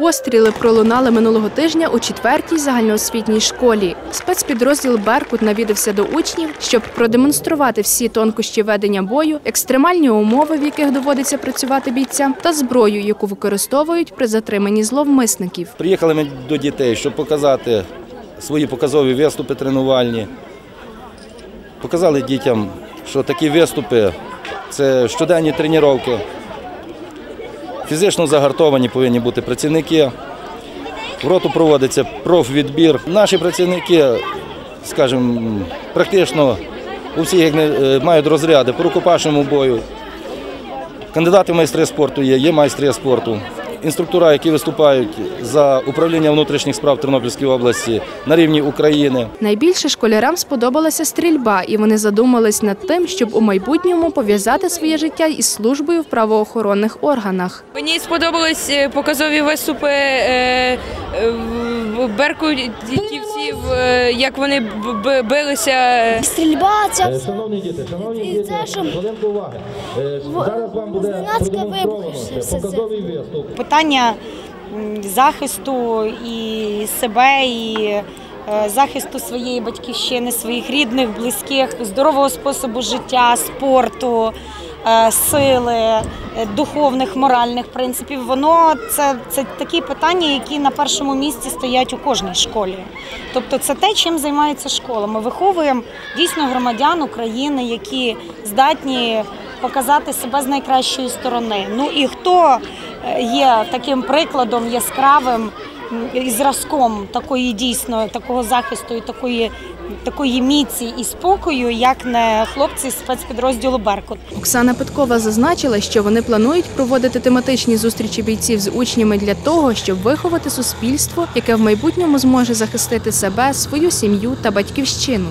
постріли пролунали минулого тижня у четвертій загальноосвітній школі. Спецпідрозділ Беркут навідався до учнів, щоб продемонструвати всі тонкощі ведення бою, екстремальні умови, в яких доводиться працювати бійцям, та зброю, яку використовують при затриманні зловмисників. Приїхали ми до дітей, щоб показати свої показові виступи тренувальні. Показали дітям, що такі виступи це щоденні тренування. Фізично загартовані повинні бути працівники. В роту проводиться профвідбір. Наші працівники, скажімо, практично у всіх е, мають розряди по рукопашному бою. Кандидати в майстри спорту є, є майстри спорту. Інструктора, які виступають за управління внутрішніх справ Тернопільської області на рівні України. Найбільше школярам сподобалася стрільба, і вони задумались над тим, щоб у майбутньому пов'язати своє життя із службою в правоохоронних органах. Мені сподобались е, показові виступи е, беркутівців, е, як вони билися. Стрільба ця Е, Шановні діти, шановні щоб хвилинку уваги. Е, Зараз вам буде показовий виступ. питання захисту і себе, і е, захисту своєї батьківщини, своїх рідних, близьких, здорового способу життя, спорту, е, сили, е, духовних, моральних принципів. Воно це, це такі питання, які на першому місці стоять у кожній школі. Тобто, це те, чим займається школа. Ми виховуємо дійсно громадян України, які здатні показати себе з найкращої сторони. Ну і хто е, є таким прикладом яскравим і зразком такої дійсно такого захисту і такої, такої міці і спокою, як не хлопці з спецпідрозділу Беркут. Оксана Петкова зазначила, що вони планують проводити тематичні зустрічі бійців з учнями для того, щоб виховати суспільство, яке в майбутньому зможе захистити себе, свою сім'ю та батьківщину.